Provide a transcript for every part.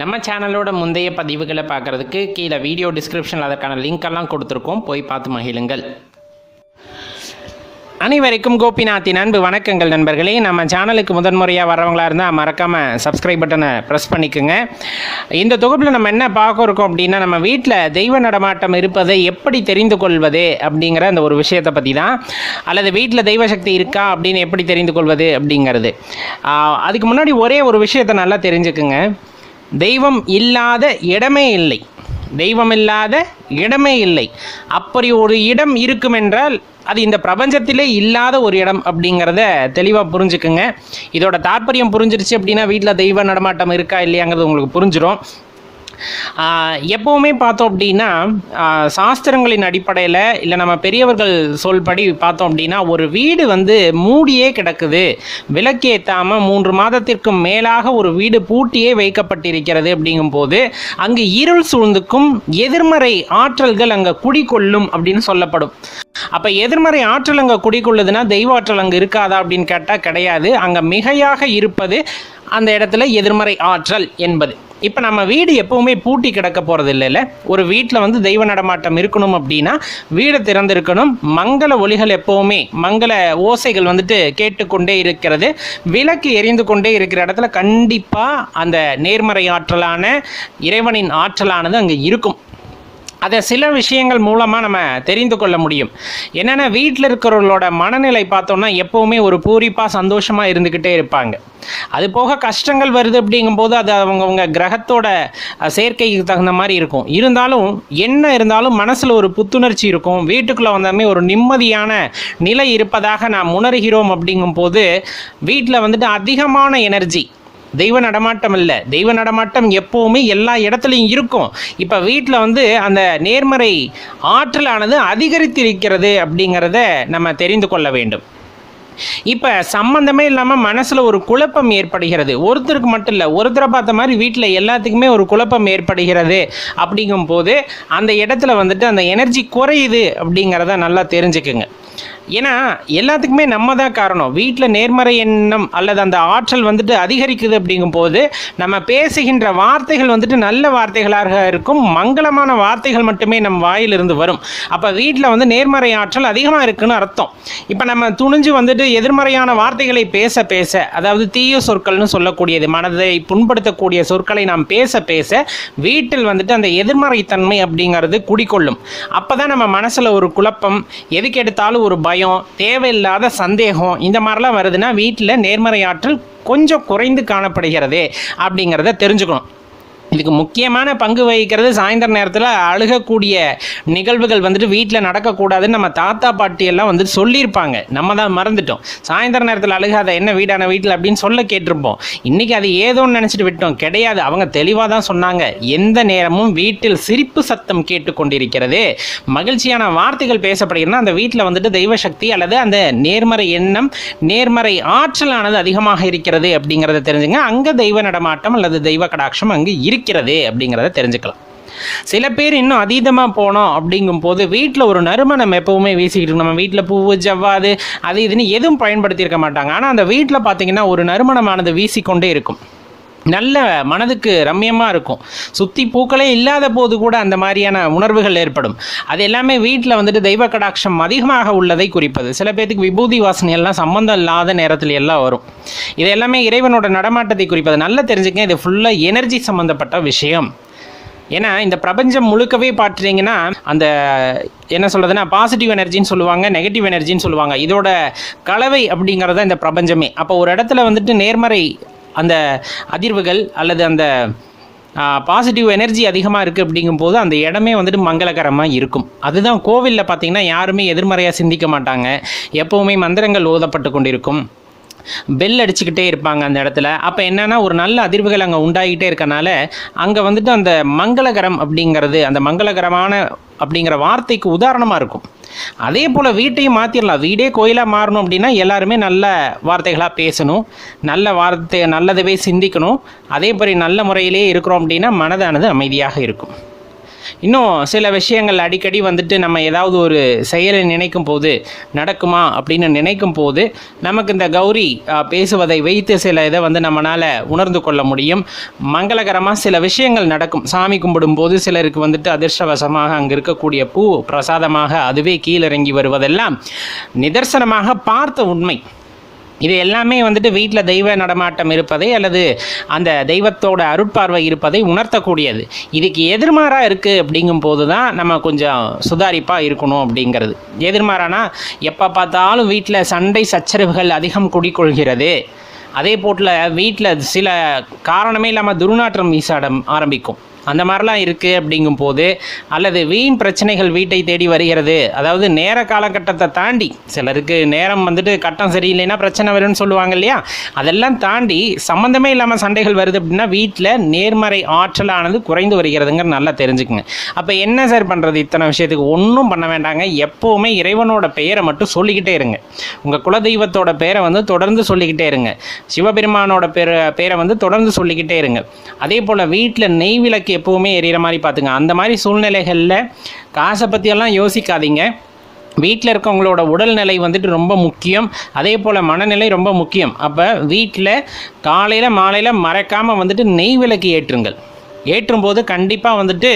நம்ம சேனலோட முந்தைய பதிவுகளை பார்க்குறதுக்கு கீழே வீடியோ டிஸ்கிரிப்ஷனில் அதற்கான லிங்க் எல்லாம் கொடுத்துருக்கோம். போய் பார்த்து மகிழுங்கள். அனைவருக்கும் கோபிநாத்தின் அன்பு வணக்கங்கள் நண்பர்களே. நம்ம சேனலுக்கு முதன்முறையாக வரவங்களாக இருந்தால் மறக்காமல் சப்ஸ்கிரைப் பட்டனை ப்ரெஸ் பண்ணிக்கோங்க. இந்த தொகுப்பில் நம்ம என்ன பார்க்க இருக்கோம் அப்படின்னா நம்ம வீட்டில் தெய்வ நடமாட்டம் இருப்பதை எப்படி தெரிந்து கொள்வது அப்படிங்கிற அந்த ஒரு விஷயத்தை பற்றி தான். அல்லது வீட்டில் தெய்வ சக்தி இருக்கா அப்படின்னு எப்படி தெரிந்து கொள்வது அப்படிங்கிறது. அதுக்கு முன்னாடி ஒரே ஒரு விஷயத்தை நல்லா தெரிஞ்சுக்குங்க. தெய்வம் இல்லாத இடமே இல்லை. தெய்வம் இல்லாத இடமே இல்லை. அப்படி ஒரு இடம் இருக்கும் என்றால் அது இந்த பிரபஞ்சத்திலே இல்லாத ஒரு இடம் அப்படிங்கிறத தெளிவாக புரிஞ்சுக்குங்க. இதோட தாற்பயம் புரிஞ்சிருச்சு அப்படின்னா வீட்டில் தெய்வ நடமாட்டம் இருக்கா இல்லையாங்கிறது உங்களுக்கு புரிஞ்சிடும் எப்போவுமே பார்த்தோம் அப்படின்னா சாஸ்திரங்களின் அடிப்படையில் இல்லை நம்ம பெரியவர்கள் சொல்படி பார்த்தோம் அப்படின்னா ஒரு வீடு வந்து மூடியே கிடக்குது. விளக்கேற்றாமல் மூன்று மாதத்திற்கு மேலாக ஒரு வீடு பூட்டியே வைக்கப்பட்டிருக்கிறது அப்படிங்கும்போது அங்கு இருள் சூழ்ந்துக்கும் எதிர்மறை ஆற்றல்கள் அங்கே குடிகொள்ளும் அப்படின்னு சொல்லப்படும். அப்போ எதிர்மறை ஆற்றல் அங்கே குடிக்கொள்ளுதுன்னா தெய்வ ஆற்றல் அங்கே இருக்காதா அப்படின்னு கேட்டால் கிடையாது. அங்கே மிகையாக இருப்பது அந்த இடத்துல எதிர்மறை ஆற்றல் என்பது. இப்போ நம்ம வீடு எப்பவுமே பூட்டி கிடக்க போகிறது இல்லைல்ல ஒரு வீட்டில் வந்து தெய்வ நடமாட்டம் இருக்கணும் அப்படின்னா வீடு திறந்திருக்கணும். மங்கள ஒளிகள் எப்பவுமே மங்கள ஓசைகள் வந்துட்டு கேட்டுக்கொண்டே இருக்கிறது. விளக்கு எரிந்து கொண்டே இருக்கிற இடத்துல கண்டிப்பாக அந்த நேர்மறை ஆற்றலான இறைவனின் ஆற்றலானது அங்கே இருக்கும். அதை சில விஷயங்கள் மூலமாக நம்ம தெரிந்து கொள்ள முடியும். என்னென்னா வீட்டில் இருக்கிறவங்களோட மனநிலை பார்த்தோம்னா எப்போவுமே ஒரு பூரிப்பாக சந்தோஷமாக இருந்துக்கிட்டே இருப்பாங்க. அது போக கஷ்டங்கள் வருது அப்படிங்கும்போது அது அவங்கவுங்க கிரகத்தோட சேர்க்கைக்கு தகுந்த மாதிரி இருக்கும். இருந்தாலும் என்ன இருந்தாலும் மனசில் ஒரு புத்துணர்ச்சி இருக்கும். வீட்டுக்குள்ளே வந்தாலுமே ஒரு நிம்மதியான நிலை இருப்பதாக நாம் உணர்கிறோம் அப்படிங்கும்போது வீட்டில் வந்துட்டு அதிகமான எனர்ஜி தெய்வ நடமாட்டம் இல்லை தெய்வ நடமாட்டம் எப்போவுமே எல்லா இடத்துலையும் இருக்கும். இப்போ வீட்டில் வந்து அந்த நேர்மறை ஆற்றலானது அதிகரித்திருக்கிறது அப்படிங்கிறத நம்ம தெரிந்து கொள்ள வேண்டும். இப்போ சம்பந்தமே இல்லாமல் மனசில் ஒரு குழப்பம் ஏற்படுகிறது. ஒருத்தருக்கு மட்டும் இல்லை ஒருத்தரை பார்த்த மாதிரி வீட்டில் எல்லாத்துக்குமே ஒரு குழப்பம் ஏற்படுகிறது அப்படிங்கும்போது அந்த இடத்துல வந்துட்டு அந்த எனர்ஜி குறையுது அப்படிங்கிறத நல்லா தெரிஞ்சுக்குங்க. ஏன்னா எல்லாத்துக்குமே நம்ம தான் காரணம். வீட்டில் நேர்மறை எண்ணம் அல்லது அந்த ஆற்றல் வந்துட்டு அதிகரிக்குது அப்படிங்கும்போது நம்ம பேசுகின்ற வார்த்தைகள் வந்துட்டு நல்ல வார்த்தைகளாக இருக்கும். மங்களமான வார்த்தைகள் மட்டுமே நம் வாயிலிருந்து வரும். அப்போ வீட்டில் வந்து நேர்மறை ஆற்றல் அதிகமாக இருக்குன்னு அர்த்தம். இப்போ நம்ம துணிஞ்சு வந்துட்டு எதிர்மறையான வார்த்தைகளை பேச பேச அதாவது தீய சொற்கள்னு சொல்லக்கூடியது மனதை புண்படுத்தக்கூடிய சொற்களை நாம் பேச பேச வீட்டில் வந்துட்டு அந்த எதிர்மறைத்தன்மை அப்படிங்கிறது குடிக்கொள்ளும் அப்போ தான் நம்ம மனசில் ஒரு குழப்பம் எதுக்கு எடுத்தாலும் ஒரு பயம் தேவையில்லாத சந்தேகம் இந்த மாதிரிலாம் வருதுன்னா வீட்டில் நேர்மறை ஆற்றல் கொஞ்சம் குறைந்து காணப்படுகிறது அப்படிங்கிறத தெரிஞ்சுக்கணும். இதுக்கு முக்கியமான பங்கு வகிக்கிறது சாயந்தர நேரத்தில் அழுகக்கூடிய நிகழ்வுகள் வந்துட்டு வீட்டில் நடக்கக்கூடாதுன்னு நம்ம தாத்தா பாட்டி எல்லாம் வந்துட்டு சொல்லியிருப்பாங்க. நம்ம தான் மறந்துட்டோம். சாயந்தர நேரத்தில் அழுகாத என்ன வீடான வீட்டில் அப்படின்னு சொல்ல கேட்டிருப்போம். இன்றைக்கி அது ஏதோன்னு நினச்சிட்டு விட்டோம். கிடையாது. அவங்க தெளிவாக தான் சொன்னாங்க. எந்த நேரமும் வீட்டில் சிரிப்பு சத்தம் கேட்டுக்கொண்டிருக்கிறது. மகிழ்ச்சியான வார்த்தைகள் பேசப்படுகிறதுனா அந்த வீட்டில் வந்துட்டு தெய்வ சக்தி அல்லது அந்த நேர்மறை எண்ணம் நேர்மறை ஆற்றலானது அதிகமாக இருக்கிறது அப்படிங்கிறத தெரிஞ்சுங்க. அங்கே தெய்வ நடமாட்டம் அல்லது தெய்வ கடாட்சம் அங்கு இருக்கிறது அப்படிங்கிறத தெரிஞ்சுக்கலாம். சில பேர் இன்னும் அதீதமாக போனோம் அப்படிங்கும்போது வீட்டில் ஒரு நறுமணம் எப்பவுமே வீசிக்கிட்டு இருக்கும். நம்ம வீட்டில் பூவு ஜவ்வாது அது இதுன்னு எதுவும் பயன்படுத்தியிருக்க மாட்டாங்க. ஆனால் அந்த வீட்டில் பார்த்தீங்கன்னா ஒரு நறுமணமானது வீசிக்கொண்டே இருக்கும். நல்ல மனதுக்கு ரம்யமாக இருக்கும். சுற்றி பூக்களே இல்லாத போது கூட அந்த மாதிரியான உணர்வுகள் ஏற்படும். அது எல்லாமே வீட்டில் வந்துட்டு தெய்வ கடாட்சம் அதிகமாக உள்ளதை குறிப்பது. சில பேர்த்துக்கு விபூதி வாசனை எல்லாம் சம்மந்தம் இல்லாத நேரத்தில் எல்லாம் வரும். இது எல்லாமே இறைவனோட நடமாட்டத்தை குறிப்பது. நல்லா தெரிஞ்சுக்க இது ஃபுல்லாக எனர்ஜி சம்மந்தப்பட்ட விஷயம். ஏன்னா இந்த பிரபஞ்சம் முழுக்கவே பார்த்தீங்கன்னா அந்த என்ன சொல்கிறதுனா பாசிட்டிவ் எனர்ஜின்னு சொல்லுவாங்க நெகட்டிவ் எனர்ஜின்னு சொல்லுவாங்க. இதோட கலவை அப்படிங்கிறது தான் இந்த பிரபஞ்சமே. அப்போ ஒரு இடத்துல வந்துட்டு நேர்மறை அந்த அதிர்வுகள் அல்லது அந்த பாசிட்டிவ் எனர்ஜி அதிகமாக இருக்குது அப்படிங்கும்போது அந்த இடமே வந்துட்டு மங்களகரமாக இருக்கும். அதுதான் கோவிலில் பார்த்தீங்கன்னா யாருமே எதிர்மறையாக சிந்திக்க மாட்டாங்க. எப்போவுமே மந்திரங்கள் ஓதப்பட்டு கொண்டிருக்கும். பெல் அடிச்சுக்கிட்டே இருப்பாங்க அந்த இடத்துல. அப்போ என்னன்னா ஒரு நல்ல அதிர்வுகள் அங்கே உண்டாகிட்டே இருக்கனால அங்கே வந்துட்டு அந்த மங்களகரம் அப்படிங்கிறது அந்த மங்களகரமான அப்படிங்கிற வார்த்தைக்கு உதாரணமாக இருக்கும். அதே போல் வீட்டையும் மாற்றிடலாம் வீடே கோயிலாக மாறணும் அப்படின்னா எல்லாருமே நல்ல வார்த்தைகளாக பேசணும். நல்ல வார்த்தை நல்லதவே சிந்திக்கணும். அதே மாதிரி நல்ல முறையிலே இருக்கிறோம் அப்படின்னா மனதானது அமைதியாக இருக்கும். இன்னும் சில விஷயங்கள் அடிக்கடி வந்துட்டு நம்ம ஏதாவது ஒரு செயலை நினைக்கும் போது நடக்குமா அப்படின்னு நினைக்கும் போது நமக்கு இந்த கௌரி பேசுவதை வைத்து சில இதை வந்து நம்மளால் உணர்ந்து கொள்ள முடியும். மங்களகரமாக சில விஷயங்கள் நடக்கும். சாமி கும்பிடும்போது சிலருக்கு வந்துட்டு அதிர்ஷ்டவசமாக அங்கே இருக்கக்கூடிய பூ பிரசாதமாக அதுவே கீழிறங்கி வருவதெல்லாம் நிதர்சனமாக பார்த்த உண்மை. இது எல்லாமே வந்துட்டு வீட்டில் தெய்வ நடமாட்டம் இருப்பதை அல்லது அந்த தெய்வத்தோட அருட்பார்வை இருப்பதை உணர்த்தக்கூடியது. இதுக்கு எதிர்மாறாக இருக்குது அப்படிங்கும் போது தான் நம்ம கொஞ்சம் சுதாரிப்பாக இருக்கணும் அப்படிங்கிறது. எதிர்மாறானா எப்போ பார்த்தாலும் வீட்டில் சண்டை சச்சரவுகள் அதிகம் குடிக்கொள்கிறது அதே போட்டில் வீட்டில் சில காரணமே இல்லாமல் துர்நாற்றம் வீசாட ஆரம்பிக்கும். அந்த மாதிரிலாம் இருக்குது அப்படிங்கும் போது அல்லது வீண் பிரச்சனைகள் வீட்டை தேடி வருகிறது. அதாவது நேர காலகட்டத்தை தாண்டி சிலருக்கு நேரம் வந்துட்டு கட்டம் சரியில்லைன்னா பிரச்சனை வரும்னு சொல்லுவாங்க இல்லையா? அதெல்லாம் தாண்டி சம்மந்தமே இல்லாமல் சண்டைகள் வருது அப்படின்னா வீட்டில் நேர்மறை ஆற்றலானது குறைந்து வருகிறதுங்க நல்லா தெரிஞ்சுக்குங்க. அப்போ என்ன சார் பண்ணுறது இத்தனை விஷயத்துக்கு? ஒன்றும் பண்ண வேண்டாங்க. எப்போவுமே இறைவனோட பெயரை மட்டும் சொல்லிக்கிட்டே இருங்க. உங்கள் குலதெய்வத்தோட பேரை வந்து தொடர்ந்து சொல்லிக்கிட்டே இருங்க. சிவபெருமானோட பேரை பேரை வந்து தொடர்ந்து சொல்லிக்கிட்டே இருங்க. அதே போல் வீட்டில் நெய் விளக்கு எப்போவுமே எரியிற மாதிரி பார்த்துங்க. அந்த மாதிரி சூழ்நிலைகளில் காசை பற்றியெல்லாம் யோசிக்காதீங்க. வீட்டில் இருக்கவங்களோட உடல்நிலை வந்துட்டு ரொம்ப முக்கியம். அதே போல் மனநிலை ரொம்ப முக்கியம். அப்போ வீட்டில் காலையில் மாலையில் மறக்காமல் வந்துட்டு நெய் விளக்கு ஏற்றுங்கள். ஏற்றும்போது கண்டிப்பாக வந்துட்டு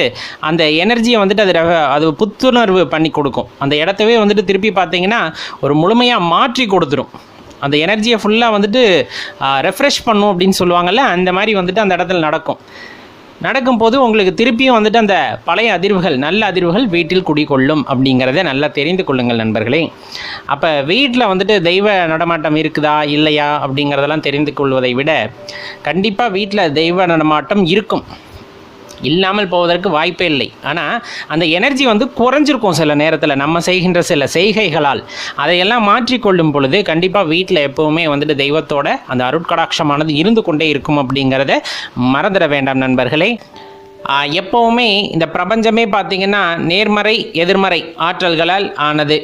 அந்த எனர்ஜியை வந்துட்டு அது அது புத்துணர்வு பண்ணி கொடுக்கும். அந்த இடத்தவே வந்துட்டு திருப்பி பார்த்தீங்கன்னா ஒரு முழுமையாக மாற்றி கொடுத்துரும். அந்த எனர்ஜியை ஃபுல்லாக வந்துட்டு ரெஃப்ரெஷ் பண்ணும் அப்படின்னு சொல்லுவாங்கள்ல அந்த மாதிரி வந்துட்டு அந்த இடத்துல நடக்கும். நடக்கும்போது உங்களுக்கு திருப்பியும் வந்துட்டு அந்த பழைய அதிர்வுகள் நல்ல அதிர்வுகள் வீட்டில் குடிகொள்ளும் அப்படிங்கிறத நல்லா தெரிந்து கொள்ளுங்கள் நண்பர்களே. அப்போ வீட்டில் வந்துட்டு தெய்வ நடமாட்டம் இருக்குதா இல்லையா அப்படிங்கிறதெல்லாம் தெரிந்து கொள்வதை விட கண்டிப்பாக வீட்டில் தெய்வ நடமாட்டம் இருக்கும். இல்லாமல் போவதற்கு வாய்ப்பே இல்லை. ஆனால் அந்த எனர்ஜி வந்து குறைஞ்சிருக்கும் சில நேரத்தில். நம்ம செய்கின்ற சில செய்கைகளால். அதையெல்லாம் மாற்றிக்கொள்ளும் பொழுது கண்டிப்பாக வீட்டில் எப்போவுமே வந்துட்டு தெய்வத்தோட அந்த அருட்கடாட்சமானது இருந்து கொண்டே இருக்கும் அப்படிங்கிறத மறந்துட வேண்டாம் நண்பர்களே. எப்போவுமே இந்த பிரபஞ்சமே பார்த்தீங்கன்னா நேர்மறை எதிர்மறை ஆற்றல்களால் ஆனது.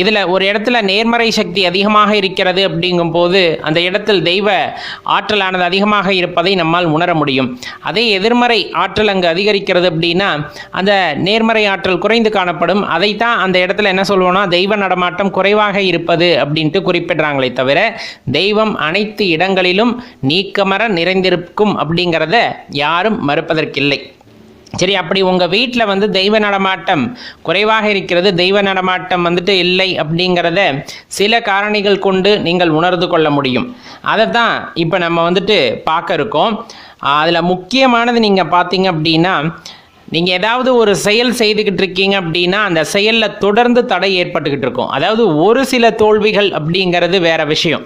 இதில் ஒரு இடத்துல நேர்மறை சக்தி அதிகமாக இருக்கிறது அப்படிங்கும்போது அந்த இடத்தில் தெய்வ ஆற்றலானது அதிகமாக இருப்பதை நம்மால் உணர முடியும். அதே எதிர்மறை ஆற்றல் அங்கு அதிகரிக்கிறது அப்படின்னா அந்த நேர்மறை ஆற்றல் குறைந்து காணப்படும். அதைத்தான் அந்த இடத்துல என்ன சொல்லுவோம்னா தெய்வ நடமாட்டம் குறைவாக இருப்பது அப்படின்ட்டு குறிப்பிடுறாங்களே தவிர தெய்வம் அனைத்து இடங்களிலும் நீக்கமர நிறைந்திருக்கும் அப்படிங்கிறத யாரும் மறுப்பதற்கில்லை. சரி அப்படி உங்கள் வீட்டில் வந்து தெய்வ நடமாட்டம் குறைவாக இருக்கிறது தெய்வ நடமாட்டம் வந்துட்டு இல்லை அப்படிங்கிறத சில காரணிகள் கொண்டு நீங்கள் உணர்ந்து கொள்ள முடியும். அதை தான் இப்போ நம்ம வந்துட்டு பார்க்க இருக்கோம். அதில் முக்கியமானது நீங்கள் பார்த்தீங்க அப்படின்னா நீங்கள் ஏதாவது ஒரு செயல் செய்துக்கிட்டு இருக்கீங்க அப்படின்னா அந்த செயலில் தொடர்ந்து தடை ஏற்பட்டுக்கிட்டு இருக்கும். அதாவது ஒரு சில தோல்விகள் அப்படிங்கிறது வேற விஷயம்.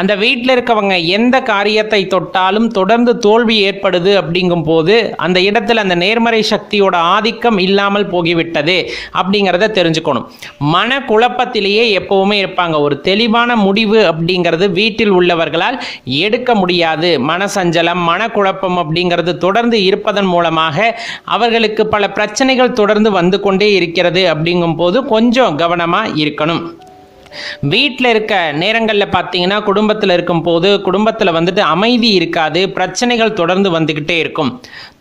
அந்த வீட்டில் இருக்கவங்க எந்த காரியத்தை தொட்டாலும் தொடர்ந்து தோல்வி ஏற்படுது அப்படிங்கும் போது அந்த இடத்துல அந்த நேர்மறை சக்தியோட ஆதிக்கம் இல்லாமல் போகிவிட்டது அப்படிங்கிறத தெரிஞ்சுக்கணும். மன குழப்பத்திலேயே எப்பவுமே இருப்பாங்க. ஒரு தெளிவான முடிவு அப்படிங்கிறது வீட்டில் உள்ளவர்களால் எடுக்க முடியாது. மனசஞ்சலம் மனக்குழப்பம் அப்படிங்கிறது தொடர்ந்து இருப்பதன் மூலமாக அவர்கள் அவர்களுக்கு பல பிரச்சனைகள் தொடர்ந்து வந்து கொண்டே இருக்கிறது அப்படிங்கும் போது கொஞ்சம் கவனமாக இருக்கணும். வீட்டில் இருக்க நேரங்களில் பார்த்தீங்கன்னா குடும்பத்தில் இருக்கும்போது குடும்பத்தில் வந்துட்டு அமைதி இருக்காது பிரச்சனைகள் தொடர்ந்து வந்துக்கிட்டே இருக்கும்.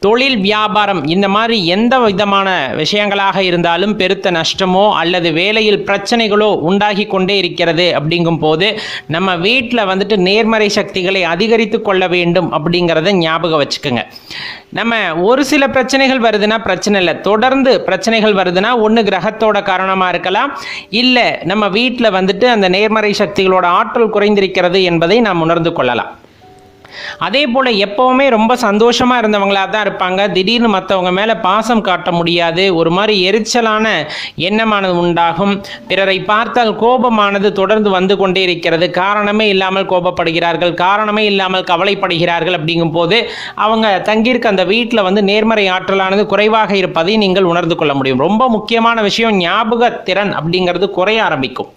தொழில் வியாபாரம் இந்த மாதிரி எந்த விதமான விஷயங்களாக இருந்தாலும் பெருத்த நஷ்டமோ அல்லது வேலையில் பிரச்சனைகளோ உண்டாகி கொண்டே இருக்கிறது அப்படிங்கும் போது நம்ம வீட்டில் வந்துட்டு நேர்மறை சக்திகளை அதிகரித்து கொள்ள வேண்டும் அப்படிங்கிறத ஞாபகம் வச்சுக்கோங்க. நம்ம ஒரு சில பிரச்சனைகள் வருதுன்னா பிரச்சனை இல்லை. தொடர்ந்து பிரச்சனைகள் வருதுன்னா ஒன்று கிரகத்தோட காரணமாக இருக்கலாம். இல்லை நம்ம வீட்டில் வந்துட்டு அந்த நேர்மறை சக்திகளோட ஆற்றல் குறைந்திருக்கிறது என்பதை நாம் உணர்ந்து கொள்ளலாம். அதே போல் எப்போவுமே ரொம்ப சந்தோஷமாக இருந்தவங்களாக தான் இருப்பாங்க. திடீர்னு மற்றவங்க மேலே பாசம் காட்ட முடியாது. ஒரு மாதிரி எரிச்சலான எண்ணமானது உண்டாகும். பிறரை பார்த்தால் கோபமானது தொடர்ந்து வந்து கொண்டே இருக்கிறது. காரணமே இல்லாமல் கோபப்படுகிறார்கள். காரணமே இல்லாமல் கவலைப்படுகிறார்கள் அப்படிங்கும் போது அவங்க தங்கியிருக்க அந்த வீட்டில் வந்து நேர்மறை ஆற்றலானது குறைவாக இருப்பதை நீங்கள் உணர்ந்து கொள்ள முடியும். ரொம்ப முக்கியமான விஷயம் ஞாபக திறன் அப்படிங்கிறது குறைய ஆரம்பிக்கும்.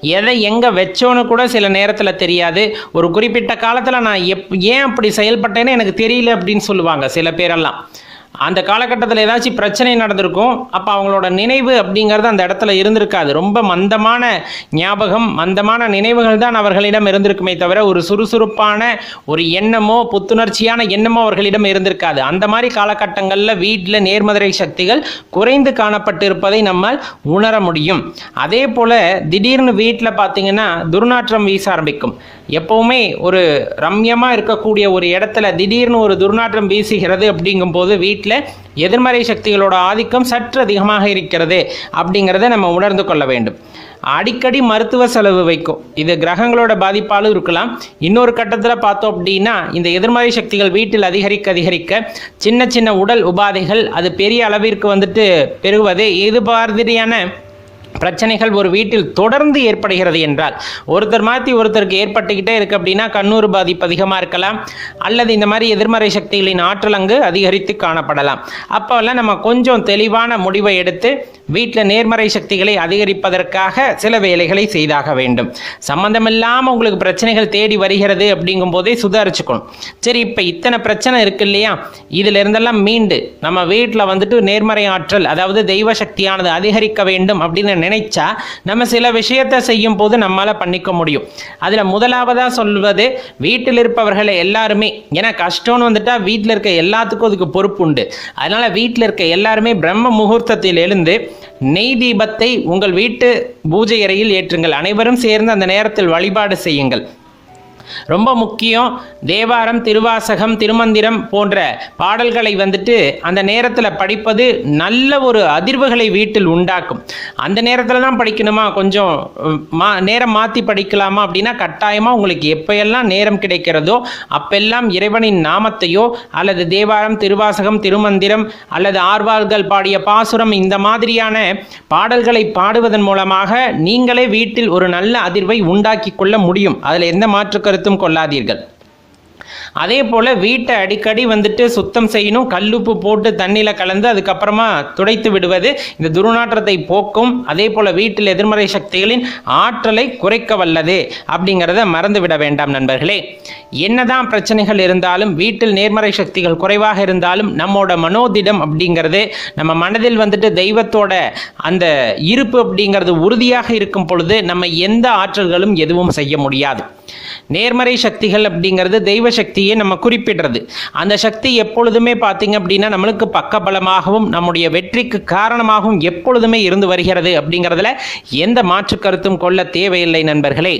எதை எங்கே வச்சோன்னு கூட சில நேரத்தில் தெரியாது. ஒரு குறிப்பிட்ட காலத்தில் நான் எப் ஏன் அப்படி செயல்பட்டேன்னு எனக்கு தெரியல அப்படின்னு சொல்லுவாங்க சில பேரெல்லாம். அந்த காலகட்டத்தில் ஏதாச்சும் பிரச்சனை நடந்திருக்கும் அப்போ அவங்களோட நினைவு அப்படிங்கிறது அந்த இடத்துல இருந்திருக்காது. ரொம்ப மந்தமான ஞாபகம் மந்தமான நினைவுகள் தான் அவர்களிடம் இருந்திருக்குமே தவிர ஒரு சுறுசுறுப்பான ஒரு எண்ணமோ புத்துணர்ச்சியான எண்ணமோ அவர்களிடம் இருந்திருக்காது. அந்த மாதிரி காலகட்டங்களில் வீட்டில் நேர்மதுரை சக்திகள் குறைந்து காணப்பட்டிருப்பதை நம்மால் உணர முடியும். அதே போல் திடீர்னு வீட்டில் பார்த்தீங்கன்னா துர்நாற்றம் வீச ஆரம்பிக்கும். எப்பவுமே ஒரு ரம்யமாக இருக்கக்கூடிய ஒரு இடத்துல திடீர்னு ஒரு துர்நாற்றம் வீசுகிறது அப்படிங்கும்போது வீட்டில் எதிர்மறை சக்திகளோட ஆதிக்கம் சற்று அதிகமாக இருக்கிறது அப்படிங்கிறத நம்ம உணர்ந்து கொள்ள வேண்டும். அடிக்கடி மருத்துவ செலவு வைக்கும். இது கிரகங்களோட பாதிப்பாலும் இருக்கலாம். இன்னொரு கட்டத்தில் பார்த்தோம் அப்படின்னா இந்த எதிர்மறை சக்திகள் வீட்டில் அதிகரிக்க அதிகரிக்க சின்ன சின்ன உடல் உபாதைகள் அது பெரிய அளவிற்கு வந்துட்டு பெறுவது இது மாதிரியான பிரச்சனைகள் ஒரு வீட்டில் தொடர்ந்து ஏற்படுகிறது என்றால் ஒருத்தர் மாற்றி ஒருத்தருக்கு ஏற்பட்டுக்கிட்டே இருக்கு அப்படின்னா கண்ணூர் பாதிப்பு அதிகமாக இருக்கலாம் அல்லது இந்த மாதிரி எதிர்மறை சக்திகளின் ஆற்றல் அங்கு அதிகரித்து காணப்படலாம். அப்போல்லாம் நம்ம கொஞ்சம் தெளிவான முடிவை எடுத்து வீட்டில் நேர்மறை சக்திகளை அதிகரிப்பதற்காக சில வேலைகளை செய்தாக வேண்டும். சம்மந்தமில்லாமல் உங்களுக்கு பிரச்சனைகள் தேடி வருகிறது அப்படிங்கும் போதே சுதாரிச்சுக்கணும். சரி இப்போ இத்தனை பிரச்சனை இருக்கு இல்லையா? இதுல இருந்தெல்லாம் மீண்டு நம்ம வீட்டில் வந்துட்டு நேர்மறை ஆற்றல் அதாவது தெய்வ சக்தியானது அதிகரிக்க வேண்டும் அப்படின்னு நினைச்சா நம்ம சில விஷயத்தை செய்யும் போது நம்மளால பண்ணிக்க முடியும். அதில் முதலாவதா சொல்வது வீட்டில் இருப்பவர்களை எல்லாருமே ஏன்னா கஷ்டம்னு வந்துட்டா வீட்டில் இருக்க எல்லாத்துக்கும் அதுக்கு பொறுப்பு உண்டு அதனால வீட்டில் இருக்க எல்லாருமே பிரம்ம முகூர்த்தத்தில் எழுந்து நெய் தீபத்தை உங்கள் வீட்டு பூஜை அறையில் ஏற்றுங்கள். அனைவரும் சேர்ந்து அந்த நேரத்தில் வழிபாடு செய்யுங்கள். ரொம்ப முக்கியம் தேவாரம் திருவாசகம் திருமந்திரம் போன்ற பாடல்களை வந்துட்டு அந்த நேரத்தில் படிப்பது நல்ல ஒரு அதிர்வுகளை வீட்டில் உண்டாக்கும். அந்த நேரத்தில் தான் படிக்கணுமா? கொஞ்சம் மா நேரம் மாற்றி படிக்கலாமா அப்படின்னா கட்டாயமாக உங்களுக்கு எப்பயெல்லாம் நேரம் கிடைக்கிறதோ அப்பெல்லாம் இறைவனின் நாமத்தையோ அல்லது தேவாரம் திருவாசகம் திருமந்திரம் அல்லது ஆர்வார்கள் பாடிய பாசுரம் இந்த மாதிரியான பாடல்களை பாடுவதன் மூலமாக நீங்களே வீட்டில் ஒரு நல்ல அதிர்வை உண்டாக்கி கொள்ள முடியும். அதில் எந்த மாற்று கருத்தும் கொள்ளாதீர்கள். அதே போல் வீட்டை அடிக்கடி வந்துட்டு சுத்தம் செய்யணும் கல்லுப்பு போட்டு தண்ணியில் கலந்து அதுக்கப்புறமா துடைத்து விடுவது இந்த துர்நாற்றத்தை போக்கும் அதே போல் வீட்டில் எதிர்மறை சக்திகளின் ஆற்றலை குறைக்க வல்லது அப்படிங்கிறத மறந்து விட வேண்டாம் நண்பர்களே. என்னதான் பிரச்சனைகள் இருந்தாலும் வீட்டில் நேர்மறை சக்திகள் குறைவாக இருந்தாலும் நம்மோட மனோதிடம் அப்படிங்கிறது நம்ம மனதில் வந்துட்டு தெய்வத்தோட அந்த இருப்பு அப்படிங்கிறது உறுதியாக இருக்கும் பொழுது நம்ம எந்த ஆற்றல்களும் எதுவும் செய்ய முடியாது. நேர்மறை சக்திகள் அப்படிங்கிறது தெய்வ சக்தி சக்தியை நம்ம குறிப்பிடுறது. அந்த சக்தி எப்பொழுதுமே பார்த்தீங்க அப்படின்னா நம்மளுக்கு பக்கபலமாகவும் நம்முடைய வெற்றிக்கு காரணமாகவும் எப்பொழுதுமே இருந்து வருகிறது அப்படிங்கிறதுல எந்த மாற்று கருத்தும் கொள்ள தேவையில்லை நண்பர்களே.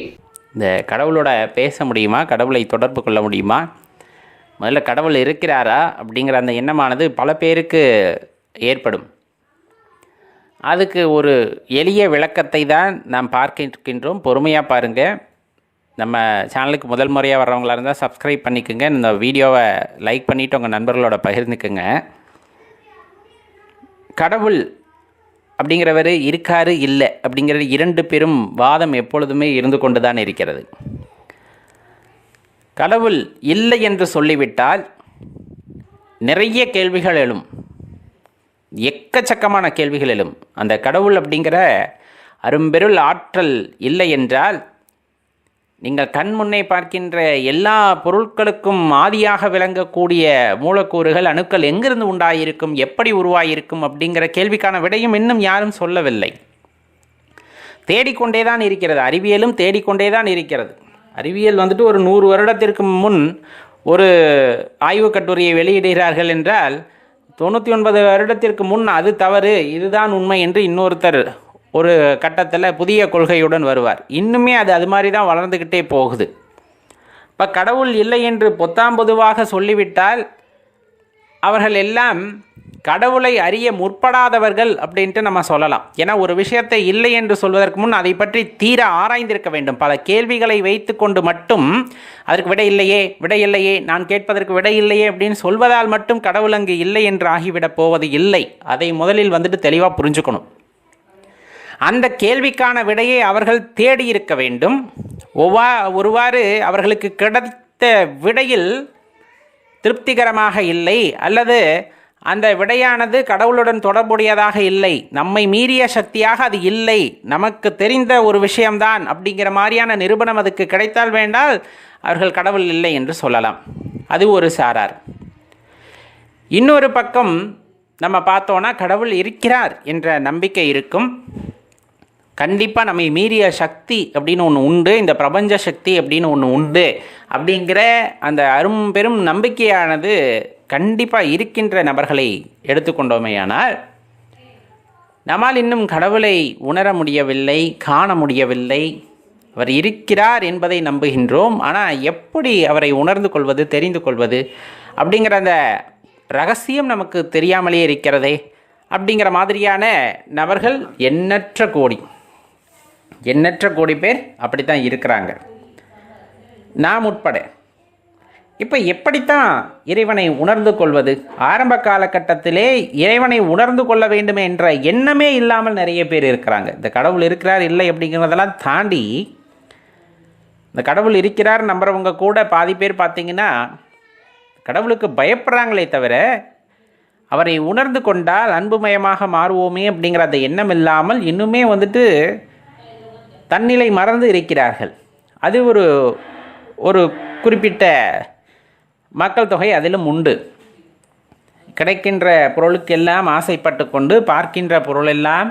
இந்த கடவுளோட பேச முடியுமா? கடவுளை தொடர்பு கொள்ள முடியுமா? முதல்ல கடவுள் இருக்கிறாரா? அப்படிங்கிற அந்த எண்ணமானது பல பேருக்கு ஏற்படும். அதுக்கு ஒரு எளிய விளக்கத்தை தான் நாம் பார்க்கின்றோம். பொறுமையாக பாருங்கள் நம்ம சேனலுக்கு முதல் முறையாக வர்றவங்களாக இருந்தால் சப்ஸ்கிரைப் பண்ணிக்கோங்க. இந்த வீடியோவை லைக் பண்ணிவிட்டு உங்கள் நண்பர்களோட பகிர்ந்துக்குங்க. கடவுள் அப்படிங்கிறவர் இருக்காரு இல்லை அப்படிங்கிறது இரண்டு பெரும் வாதம் எப்பொழுதுமே இருந்து கொண்டு தான் இருக்கிறது. கடவுள் இல்லை என்று சொல்லிவிட்டால் நிறைய கேள்விகள் எழும். எக்கச்சக்கமான கேள்விகள் எழும். அந்த கடவுள் அப்படிங்கிற அரும்பெருள் ஆற்றல் இல்லை என்றால் நீங்கள் கண் முன்னே பார்க்கின்ற எல்லா பொருட்களுக்கும் ஆதியாக விளங்கக்கூடிய மூலக்கூறுகள் அணுக்கள் எங்கிருந்து உண்டாயிருக்கும் எப்படி உருவாயிருக்கும் அப்படிங்கிற கேள்விக்கான விடையும் இன்னும் யாரும் சொல்லவில்லை. தேடிக்கொண்டே தான் இருக்கிறது. அறிவியலும் தேடிக்கொண்டே தான் இருக்கிறது. அறிவியல் வந்துட்டு ஒரு நூறு வருடத்திற்கு முன் ஒரு ஆய்வுக் கட்டுரையை வெளியிடுகிறார்கள் என்றால் தொண்ணூற்றி ஒன்பது வருடத்திற்கு முன் அது தவறு இதுதான் உண்மை என்று இன்னொருத்தர் ஒரு கட்டத்தில் புதிய கொள்கையுடன் வருவார். இன்னுமே அது அது மாதிரி தான் வளர்ந்துக்கிட்டே போகுது. இப்போ கடவுள் இல்லை என்று பொத்தாம்பொதுவாக சொல்லிவிட்டால் அவர்கள் எல்லாம் கடவுளை அறிய முற்படாதவர்கள் அப்படின்ட்டு நம்ம சொல்லலாம். ஏன்னா ஒரு விஷயத்தை இல்லை என்று சொல்வதற்கு முன் அதை பற்றி தீர ஆராய்ந்திருக்க வேண்டும். பல கேள்விகளை வைத்துக்கொண்டு மட்டும் அதற்கு விடை இல்லையே விடை இல்லையே நான் கேட்பதற்கு விடை இல்லையே அப்படின்னு சொல்வதால் மட்டும் கடவுள் அங்கு இல்லை என்று ஆகிவிடப் போவது இல்லை. அதை முதலில் வந்துட்டு தெளிவாக புரிஞ்சுக்கணும். அந்த கேள்விக்கான விடையை அவர்கள் தேடியிருக்க வேண்டும். ஒவ்வா ஒருவாறு அவர்களுக்கு கிடைத்த விடையில் திருப்திகரமாக இல்லை அல்லது அந்த விடையானது கடவுளுடன் தொடர்புடையதாக இல்லை நம்மை மீறிய சக்தியாக அது இல்லை நமக்கு தெரிந்த ஒரு விஷயம்தான் அப்படிங்கிற மாதிரியான நிரூபணம் அதுக்கு கிடைத்தால் வேண்டால் அவர்கள் கடவுள் இல்லை என்று சொல்லலாம். அது ஒரு சாரார். இன்னொரு பக்கம் நம்ம பார்த்தோன்னா கடவுள் இருக்கிறார் என்ற நம்பிக்கை இருக்கும். கண்டிப்பாக நம்மை மீறிய சக்தி அப்படின்னு ஒன்று உண்டு இந்த பிரபஞ்ச சக்தி அப்படின்னு ஒன்று உண்டு அப்படிங்கிற அந்த அரும் பெரும் நம்பிக்கையானது கண்டிப்பாக இருக்கின்ற நபர்களை எடுத்துக்கொண்டோமேயானால் நம்மால் இன்னும் கடவுளை உணர முடியவில்லை காண முடியவில்லை. அவர் இருக்கிறார் என்பதை நம்புகின்றோம். ஆனால் எப்படி அவரை உணர்ந்து கொள்வது தெரிந்து கொள்வது அப்படிங்கிற அந்த ரகசியம் நமக்கு தெரியாமலே இருக்கிறதே அப்படிங்கிற மாதிரியான நபர்கள் எண்ணற்ற கோடி. எண்ணற்ற கோடி பேர் அப்படித்தான் இருக்கிறாங்க. நாம் உட்பட. இப்போ எப்படித்தான் இறைவனை உணர்ந்து கொள்வது? ஆரம்ப காலகட்டத்திலே இறைவனை உணர்ந்து கொள்ள வேண்டும் என்ற எண்ணமே இல்லாமல் நிறைய பேர் இருக்கிறாங்க. இந்த கடவுள் இருக்கிறார் இல்லை அப்படிங்கிறதெல்லாம் தாண்டி இந்த கடவுள் இருக்கிறார் நம்புறவங்க கூட பாதி பேர் பார்த்தீங்கன்னா கடவுளுக்கு பயப்படுறாங்களே தவிர அவரை உணர்ந்து கொண்டால் அன்புமயமாக மாறுவோமே அப்படிங்கிற அந்த எண்ணம் இல்லாமல் இன்னுமே வந்துட்டு தன்னிலை மறந்து இருக்கிறார்கள். அது ஒரு ஒரு குறிப்பிட்ட மக்கள் தொகை அதிலும் உண்டு. கிடைக்கின்ற பொருளுக்கெல்லாம் ஆசைப்பட்டு கொண்டு பார்க்கின்ற பொருளெல்லாம்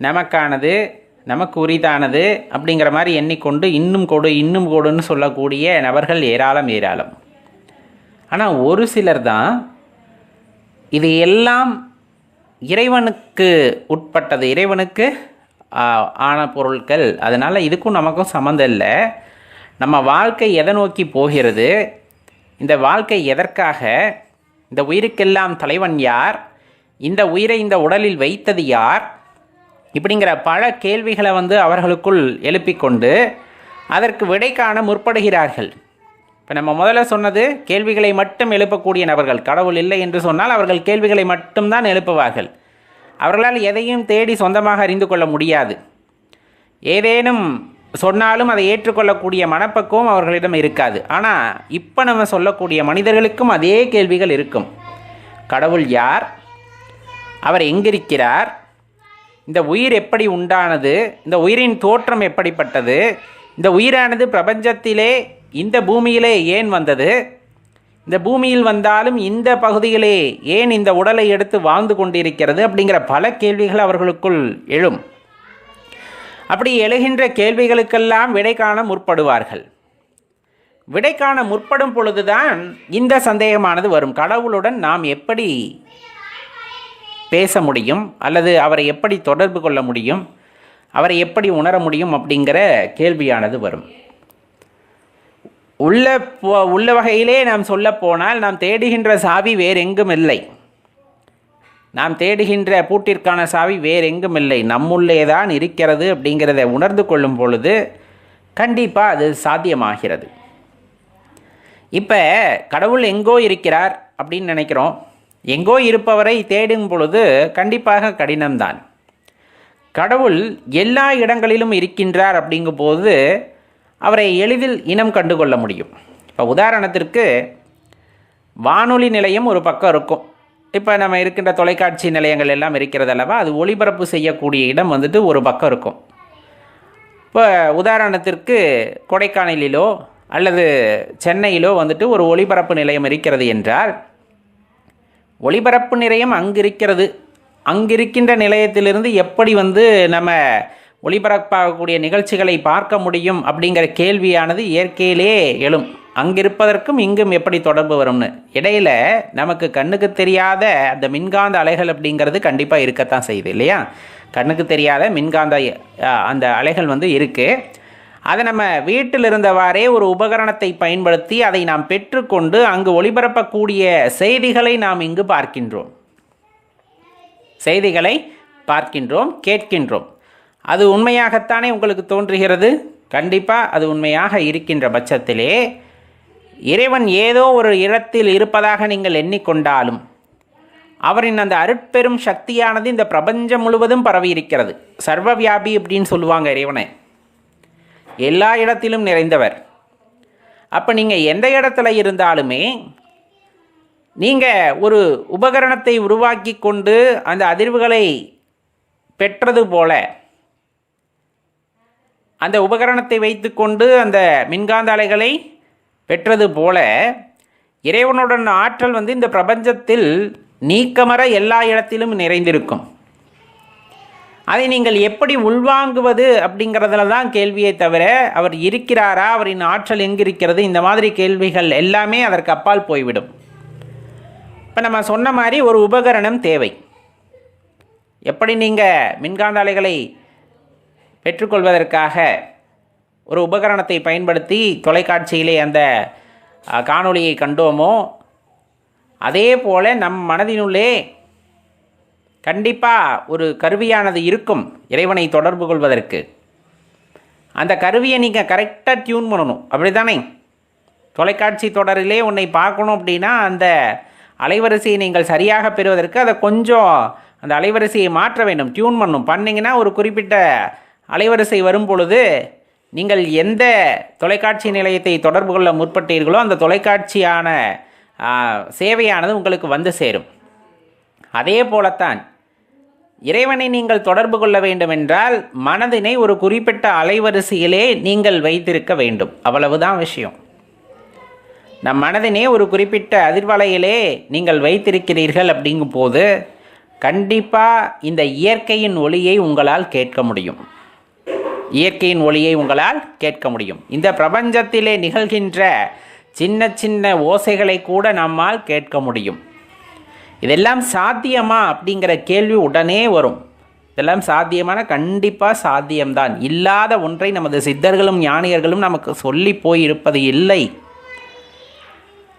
நமக்கானது நமக்கு உரிதானது அப்படிங்கிற மாதிரி எண்ணிக்கொண்டு இன்னும் கொடு இன்னும் கொடுன்னு சொல்லக்கூடிய நபர்கள் ஏராளம் ஏராளம். ஆனால் ஒரு சிலர் தான் இது எல்லாம் இறைவனுக்கு உட்பட்டது. இறைவனுக்கு ஆன பொருட்கள். அதனால் இதுக்கும் நமக்கும் சம்மந்தம் இல்லை. நம்ம வாழ்க்கை எதை நோக்கி போகிறது? இந்த வாழ்க்கை எதற்காக? இந்த உயிருக்கெல்லாம் தலைவன் யார்? இந்த உயிரை இந்த உடலில் வைத்தது யார்? இப்படிங்கிற பல கேள்விகளை வந்து அவர்களுக்குள் எழுப்பிக்கொண்டு அதற்கு விடை காண முற்படுகிறார்கள். இப்போ நம்ம முதல்ல சொன்னது கேள்விகளை மட்டும் எழுப்பக்கூடிய நபர்கள். கடவுள் இல்லை என்று சொன்னால் அவர்கள் கேள்விகளை மட்டும்தான் எழுப்புவார்கள். அவர்களால் எதையும் தேடி சொந்தமாக அறிந்து கொள்ள முடியாது. ஏதேனும் சொன்னாலும் அதை ஏற்றுக்கொள்ளக்கூடிய மனப்பக்குவம் அவர்களிடம் இருக்காது. ஆனால் இப்போ நம்ம சொல்லக்கூடிய மனிதர்களுக்கும் அதே கேள்விகள் இருக்கும். கடவுள் யார்? அவர் எங்கிருக்கிறார்? இந்த உயிர் எப்படி உண்டானது? இந்த உயிரின் தோற்றம் எப்படிப்பட்டது? இந்த உயிரானது பிரபஞ்சத்திலே இந்த பூமியிலே ஏன் வந்தது? இந்த பூமியில் வந்தாலும் இந்த பகுதியிலே ஏன் இந்த உடலை எடுத்து வாழ்ந்து கொண்டிருக்கிறது அப்படிங்கிற பல கேள்விகள் அவர்களுக்குள் எழும். அப்படி எழுகின்ற கேள்விகளுக்கெல்லாம் விடை காண முற்படுவார்கள். விடை காண முற்படும் பொழுதுதான் இந்த சந்தேகமானது வரும். கடவுளுடன் நாம் எப்படி பேச முடியும்? அல்லது அவரை எப்படி தொடர்பு கொள்ள முடியும்? அவரை எப்படி உணர முடியும்? அப்படிங்கிற கேள்வியானது வரும். உள்ள போ- உள்ள வகையிலே நாம் சொல்ல போனால் நாம் தேடுகின்ற சாவி வேறெங்கும் இல்லை. நாம் தேடுகின்ற பூட்டிற்கான சாவி வேறெங்கும் இல்லை. நம்முள்ளே தான் இருக்கிறது அப்படிங்கிறத உணர்ந்து கொள்ளும் பொழுது கண்டிப்பாக அது சாத்தியமாகிறது. இப்போ கடவுள் எங்கோ இருக்கிறார் அப்படின்னு நினைக்கிறோம். எங்கோ இருப்பவரை தேடும் பொழுது கண்டிப்பாக கடினம்தான். கடவுள் எல்லா இடங்களிலும் இருக்கின்றார் அப்படிங்கும்போது அவரை எளிதில் இனம் கண்டுகொள்ள முடியும். இப்போ உதாரணத்திற்கு வானொலி நிலையம் ஒரு பக்கம் இருக்கும். இப்போ நம்ம இருக்கின்ற தொலைக்காட்சி நிலையங்கள் எல்லாம் இருக்கிறது அல்லவா அது ஒளிபரப்பு செய்யக்கூடிய இடம் வந்துட்டு ஒரு பக்கம் இருக்கும். இப்போ உதாரணத்திற்கு கொடைக்கானலிலோ அல்லது சென்னையிலோ வந்துட்டு ஒரு ஒளிபரப்பு நிலையம் இருக்கிறது என்றால் ஒளிபரப்பு நிலையம் அங்கிருக்கிறது. அங்கிருக்கின்ற நிலையத்திலிருந்து எப்படி வந்து நம்ம ஒளிபரப்பாகக்கூடிய நிகழ்ச்சிகளை பார்க்க முடியும் அப்படிங்கிற கேள்வியானது இயற்கையிலே எழும். அங்கிருப்பதற்கும் இங்கும் எப்படி தொடர்பு வரும்னு. இடையில நமக்கு கண்ணுக்கு தெரியாத அந்த மின்காந்த அலைகள் அப்படிங்கிறது கண்டிப்பாக இருக்கத்தான் செய்யுது இல்லையா? கண்ணுக்கு தெரியாத மின்காந்த அந்த அலைகள் வந்து இருக்குது அதை நம்ம வீட்டில் இருந்தவாறே ஒரு உபகரணத்தை பயன்படுத்தி அதை நாம் பெற்றுக்கொண்டு அங்கு ஒளிபரப்பக்கூடிய செய்திகளை நாம் இங்கு பார்க்கின்றோம். செய்திகளை பார்க்கின்றோம் கேட்கின்றோம். அது உண்மையாகத்தானே உங்களுக்கு தோன்றுகிறது? கண்டிப்பாக அது உண்மையாக இருக்கின்ற பட்சத்திலே இறைவன் ஏதோ ஒரு இடத்தில் இருப்பதாக நீங்கள் எண்ணிக்கொண்டாலும் அவரின் அந்த அருட்பெரும் சக்தியானது இந்த பிரபஞ்சம் முழுவதும் பரவி இருக்கிறது சர்வ வியாபி அப்படின்னு சொல்லுவாங்க இறைவனை. எல்லா இடத்திலும் நிறைந்தவர். அப்போ நீங்கள் எந்த இடத்துல இருந்தாலுமே நீங்கள் ஒரு உபகரணத்தை உருவாக்கி கொண்டு அந்த அதிர்வுகளை பெற்றது போல அந்த உபகரணத்தை வைத்துக்கொண்டு அந்த மின்காந்த அலைகளை பெற்றது போல இறைவனுடன் ஆற்றல் வந்து இந்த பிரபஞ்சத்தில் நீக்கமர எல்லா இடத்திலும் நிறைந்திருக்கும். அதை நீங்கள் எப்படி உள்வாங்குவது அப்படிங்கிறதுல தான் கேள்வியை தவிர அவர் இருக்கிறாரா அவரின் ஆற்றல் எங்கிருக்கிறது இந்த மாதிரி கேள்விகள் எல்லாமே அதற்கு அப்பால் போய்விடும். இப்போ நம்ம சொன்ன மாதிரி ஒரு உபகரணம் தேவை. எப்படி நீங்கள் மின்காந்த அலைகளை பெற்றுக்கொள்வதற்காக ஒரு உபகரணத்தை பயன்படுத்தி தொலைக்காட்சியிலே அந்த காணொளியை கண்டோமோ அதே போல் நம் மனதினுள்ளே கண்டிப்பாக ஒரு கருவியானது இருக்கும் இறைவனை தொடர்பு கொள்வதற்கு. அந்த கருவியை நீங்கள் கரெக்டாக டியூன் பண்ணணும். அப்படி தானே தொலைக்காட்சி தொடரிலே உன்னை பார்க்கணும் அப்படின்னா அந்த அலைவரிசையை நீங்கள் சரியாக பெறுவதற்கு அதை கொஞ்சம் அந்த அலைவரிசையை மாற்ற வேண்டும். டியூன் பண்ணணும். பண்ணிங்கன்னா ஒரு குறிப்பிட்ட அலைவரிசை வரும் பொழுது நீங்கள் எந்த தொலைக்காட்சி நிலையத்தை தொடர்பு கொள்ள முற்பட்டீர்களோ அந்த தொலைக்காட்சியான சேவையானது உங்களுக்கு வந்து சேரும். அதே போலத்தான் இறைவனை நீங்கள் தொடர்பு கொள்ள வேண்டுமென்றால் மனதினை ஒரு குறிப்பிட்ட அலைவரிசையிலே நீங்கள் வைத்திருக்க வேண்டும். அவ்வளவுதான் விஷயம். நம் மனதினே ஒரு குறிப்பிட்ட அதிர்வலையிலே நீங்கள் வைத்திருக்கிறீர்கள் அப்படிங்கும் போது கண்டிப்பாக இந்த இயற்கையின் ஒளியை உங்களால் கேட்க முடியும். இயற்கையின் ஒளியை உங்களால் கேட்க முடியும். இந்த பிரபஞ்சத்திலே நிகழ்கின்ற சின்ன சின்ன ஓசைகளை கூட நம்மால் கேட்க முடியும். இதெல்லாம் சாத்தியமா அப்படிங்கிற கேள்வி உடனே வரும். இதெல்லாம் சாத்தியமான கண்டிப்பாக சாத்தியம்தான். இல்லாத ஒன்றை நமது சித்தர்களும் ஞானியர்களும் நமக்கு சொல்லி போயிருப்பது இல்லை.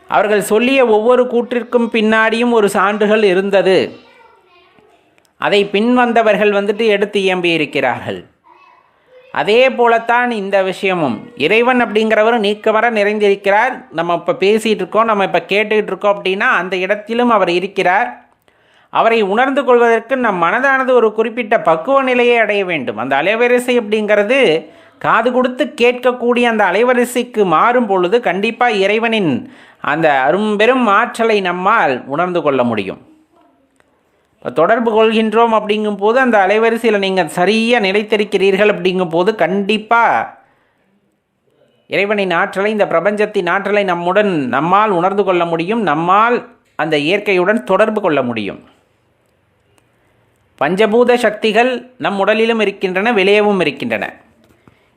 அவர்கள் சொல்லிய ஒவ்வொரு கூற்றிற்கும் பின்னாடியும் ஒரு சான்றுகள் இருந்தது. அதை பின்வந்தவர்கள் வந்துட்டு எடுத்து இயம்பி இருக்கிறார்கள் அதே போலத்தான் இந்த விஷயமும். இறைவன் அப்படிங்கிறவர் நீக்கமர நிறைந்திருக்கிறார். நம்ம இப்போ பேசிகிட்டு இருக்கோம் நம்ம இப்போ கேட்டுக்கிட்டு இருக்கோம் அப்படின்னா அந்த இடத்திலும் அவர் இருக்கிறார். அவரை உணர்ந்து கொள்வதற்கு நம் மனதானது ஒரு குறிப்பிட்ட பக்குவ நிலையை அடைய வேண்டும். அந்த அலைவரிசை அப்படிங்கிறது காது கொடுத்து கேட்கக்கூடிய அந்த அலைவரிசைக்கு மாறும் பொழுது கண்டிப்பாக இறைவனின் அந்த அரும்பெரும் ஆற்றலை நம்மால் உணர்ந்து கொள்ள முடியும். தொடர்பு கொள்கின்றோம் அப்படிங்கும்போது அந்த அலைவரிசையில் நீங்கள் சரியாக நிலைத்திருக்கிறீர்கள் அப்படிங்கும்போது கண்டிப்பாக இறைவனின் ஆற்றலை இந்த பிரபஞ்சத்தின் ஆற்றலை நம்முடன் நம்மால் உணர்ந்து கொள்ள முடியும் நம்மால் அந்த இயற்கையுடன் தொடர்பு கொள்ள முடியும். பஞ்சபூத சக்திகள் நம் உடலிலும் இருக்கின்றன வெளியவும் இருக்கின்றன.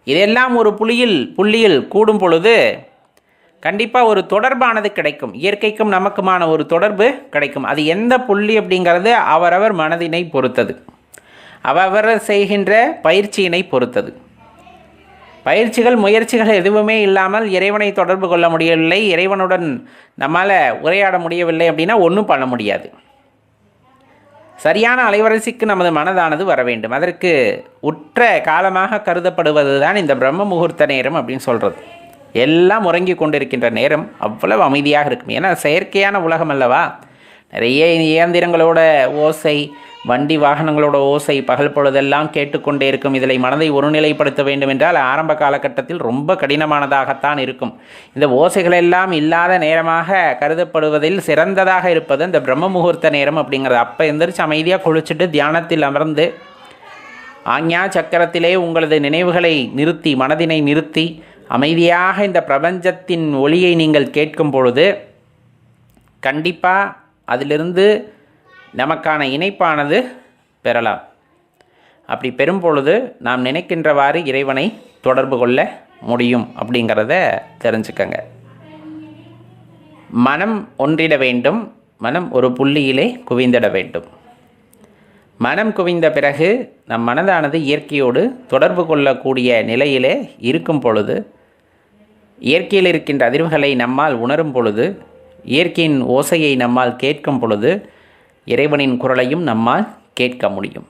இதெல்லாம் ஒரு புள்ளியில் புள்ளியில் கூடும் பொழுது கண்டிப்பாக ஒரு தொடர்பானது கிடைக்கும். இயற்கைக்கும் நமக்குமான ஒரு தொடர்பு கிடைக்கும். அது எந்த புள்ளி அப்படிங்கிறது அவரவர் மனதினை பொறுத்தது. அவரவர் செய்கின்ற பயிற்சியினை பொறுத்தது. பயிற்சிகள் முயற்சிகள் எதுவுமே இல்லாமல் இறைவனை தொடர்பு கொள்ள முடியவில்லை. இறைவனுடன் நம்மால் உரையாட முடியவில்லை அப்படின்னா ஒன்றும் பண்ண முடியாது. சரியான அலைவரிசைக்கு நமது மனதானது வர வேண்டும். அதற்கு உற்ற காலமாக கருதப்படுவது தான் இந்த பிரம்ம முகூர்த்த நேரம் அப்படின்னு சொல்கிறது எல்லாம் உறங்கி கொண்டிருக்கின்ற நேரம் அவ்வளவு அமைதியாக இருக்கும். ஏன்னா செயற்கையான உலகம் அல்லவா? நிறைய இயந்திரங்களோட ஓசை வண்டி வாகனங்களோட ஓசை பகல் பொழுதெல்லாம் கேட்டுக்கொண்டே இருக்கும். இதில் மனதை ஒருநிலைப்படுத்த வேண்டும் என்றால் ஆரம்ப காலகட்டத்தில் ரொம்ப கடினமானதாகத்தான் இருக்கும். இந்த ஓசைகளெல்லாம் இல்லாத நேரமாக கருதப்படுவதில் சிறந்ததாக இருப்பது இந்த பிரம்ம முகூர்த்த நேரம் அப்படிங்கிறது. அப்போ எந்திரிச்சு அமைதியாக குளிச்சுட்டு தியானத்தில் அமர்ந்து ஆஞ்ஞா சக்கரத்திலே உங்களது நினைவுகளை நிறுத்தி மனதினை நிறுத்தி அமைதியாக இந்த பிரபஞ்சத்தின் ஒளியை நீங்கள் கேட்கும் பொழுது கண்டிப்பாக அதிலிருந்து நமக்கான இணைப்பானது பெறலாம். அப்படி பெறும் பொழுது நாம் நினைக்கின்றவாறு இறைவனை தொடர்பு கொள்ள முடியும் அப்படிங்கிறத தெரிஞ்சுக்கங்க. மனம் ஒன்றிட வேண்டும் மனம் ஒரு புள்ளியிலே குவிந்திட வேண்டும். மனம் குவிந்த பிறகு நம் மனதானது இயற்கையோடு தொடர்பு கொள்ளக்கூடிய நிலையிலே இருக்கும் பொழுது இயற்கையில் இருக்கின்ற அதிர்வுகளை நம்மால் உணரும் பொழுது இயற்கையின் ஓசையை நம்மால் கேட்கும் பொழுது இறைவனின் குரலையும் நம்மால் கேட்க முடியும்.